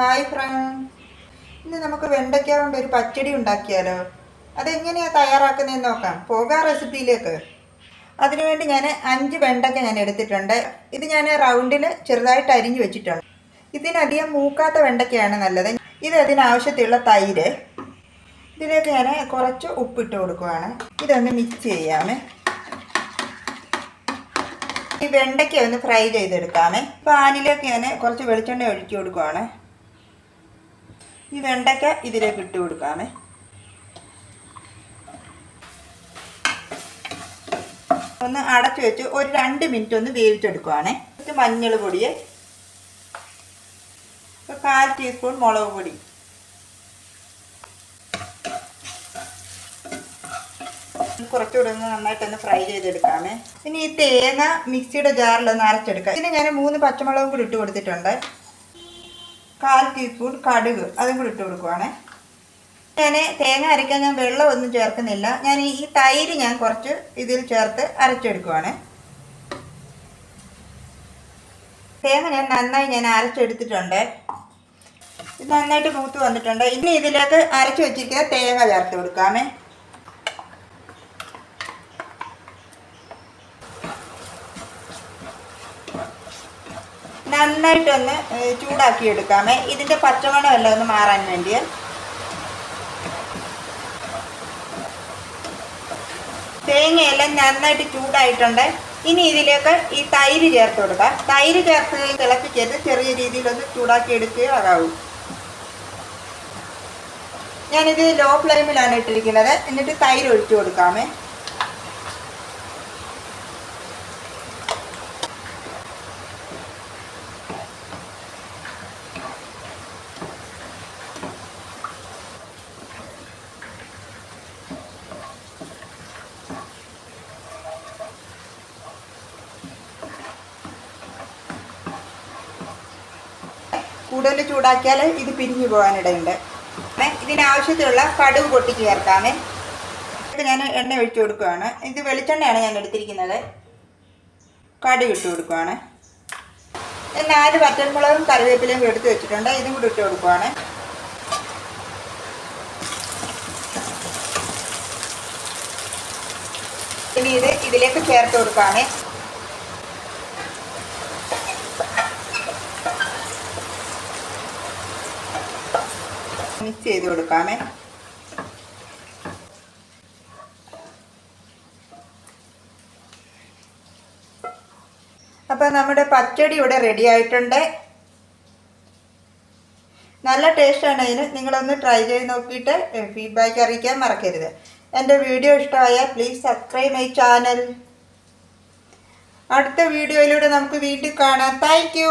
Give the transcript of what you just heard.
Hi front ഇന്ന് നമുക്ക് വെണ്ടയ്ക്ക കൊണ്ട് ഒരു പച്ചടി ഉണ്ടാക്കിയാലോ? അതെങ്ങനെയാണ് തയ്യാറാക്കുന്നതെന്ന് നോക്കാം. പോകാം റെസിപ്പിയിലേക്ക്. അതിനുവേണ്ടി ഞാൻ അഞ്ച് വെണ്ടയ്ക്ക ഞാൻ എടുത്തിട്ടുണ്ട്. ഇത് ഞാൻ റൗണ്ടിൽ ചെറുതായിട്ട് അരിഞ്ഞു വെച്ചിട്ടുണ്ട്. ഇതിനധികം മൂക്കാത്ത വെണ്ടയ്ക്കയാണ് നല്ലത്. ഇത് അതിനാവശ്യത്തിലുള്ള തൈര്. ഇതിലേക്ക് ഞാൻ കുറച്ച് ഉപ്പിട്ട് കൊടുക്കുവാണ്. ഇതൊന്ന് മിക്സ് ചെയ്യാമേ. ഈ വെണ്ടയ്ക്ക ഒന്ന് ഫ്രൈ ചെയ്തെടുക്കാമേ. പാനിലേക്ക് ഞാൻ കുറച്ച് വെളിച്ചെണ്ണ ഒഴിച്ചു കൊടുക്കുവാണ്. ഈ വെണ്ടയ്ക്ക ഇതിലേക്ക് ഇട്ട് കൊടുക്കാമേ. ഒന്ന് അടച്ചു വെച്ച് ഒരു രണ്ട് മിനിറ്റ് ഒന്ന് വേവിച്ചെടുക്കുവാണേ. കുറച്ച് മഞ്ഞൾ പൊടി കാൽ ടീസ്പൂൺ മുളക് പൊടി. കുറച്ചുകൂടെ ഒന്ന് നന്നായിട്ടൊന്ന് ഫ്രൈ ചെയ്തെടുക്കാമേ. ഇനി ഈ തേങ്ങ മിക്സിയുടെ ജാറിൽ ഒന്ന് അരച്ചെടുക്കാം. ഇതിന് ഞാൻ മൂന്ന് പച്ചമുളകും കൂടി ഇട്ട് കൊടുത്തിട്ടുണ്ട്. കാൽ ടീസ്പൂൺ കടുക് അതും കൂടി ഇട്ട് കൊടുക്കുവാണേ. ഞാൻ തേങ്ങ അരയ്ക്കാൻ ഞാൻ വെള്ളമൊന്നും ചേർക്കുന്നില്ല. ഞാൻ ഈ തൈര് ഞാൻ കുറച്ച് ഇതിൽ ചേർത്ത് അരച്ചെടുക്കുവാണ്. തേങ്ങ ഞാൻ നന്നായി ഞാൻ അരച്ചെടുത്തിട്ടുണ്ട്. ഇത് നന്നായിട്ട് മൂത്ത് വന്നിട്ടുണ്ട്. ഇനി ഇതിലേക്ക് അരച്ചു വെച്ചിരിക്കുന്ന തേങ്ങ ചേർത്ത് കൊടുക്കാമേ. നന്നായിട്ടൊന്ന് ചൂടാക്കി എടുക്കാമേ ഇതിന്റെ പച്ചമണമെല്ലാം ഒന്ന് മാറാൻ വേണ്ടി. തേങ്ങയെല്ലാം നന്നായിട്ട് ചൂടായിട്ടുണ്ട്. ഇനി ഇതിലേക്ക് ഈ തൈര് ചേർത്ത് കൊടുക്കാം. തൈര് ചേർത്ത് തിളപ്പിക്കരുത് ചെറിയ രീതിയിലൊന്ന് ചൂടാക്കി എടുക്കുകയോ ആകാവൂ. ഞാനിത് ലോ ഫ്ലെയിമിലാണ് ഇട്ടിരിക്കുന്നത്. എന്നിട്ട് തൈര് ഒഴിച്ചു കൊടുക്കാമേ. കൂടുതൽ ചൂടാക്കിയാൽ ഇത് പിരിഞ്ഞു പോകാനിടയുണ്ട്. ഇതിനാവശ്യത്തിലുള്ള കടുക് പൊട്ടി ചേർക്കാമേ. ഞാൻ എണ്ണ ഒഴിച്ചു കൊടുക്കുകയാണ്. ഇത് വെളിച്ചെണ്ണയാണ് ഞാൻ എടുത്തിരിക്കുന്നത്. കടുക് ഇട്ട് കൊടുക്കുകയാണ്. നാല് പച്ചമുളകും കറിവേപ്പിലയും എടുത്ത് വെച്ചിട്ടുണ്ട്. ഇതും കൂടി ഇട്ട് കൊടുക്കുകയാണ്. ഇനി ഇത് ഇതിലേക്ക് ചേർത്ത് കൊടുക്കുകയാണ്. മിക്സ് ചെയ്ത് കൊടുക്കാമേ. അപ്പോൾ നമ്മുടെ പച്ചടി ഇവിടെ റെഡി ആയിട്ടുണ്ട്. നല്ല ടേസ്റ്റാണ് അതിന്. നിങ്ങളൊന്ന് ട്രൈ ചെയ്ത് നോക്കിയിട്ട് ഫീഡ്ബാക്ക് അറിയിക്കാൻ മറക്കരുത്. എന്റെ വീഡിയോ ഇഷ്ടമായാൽ പ്ലീസ് സബ്സ്ക്രൈബ് മൈ ചാനൽ അടുത്ത വീഡിയോയിലൂടെ നമുക്ക് വീണ്ടും കാണാം. താങ്ക്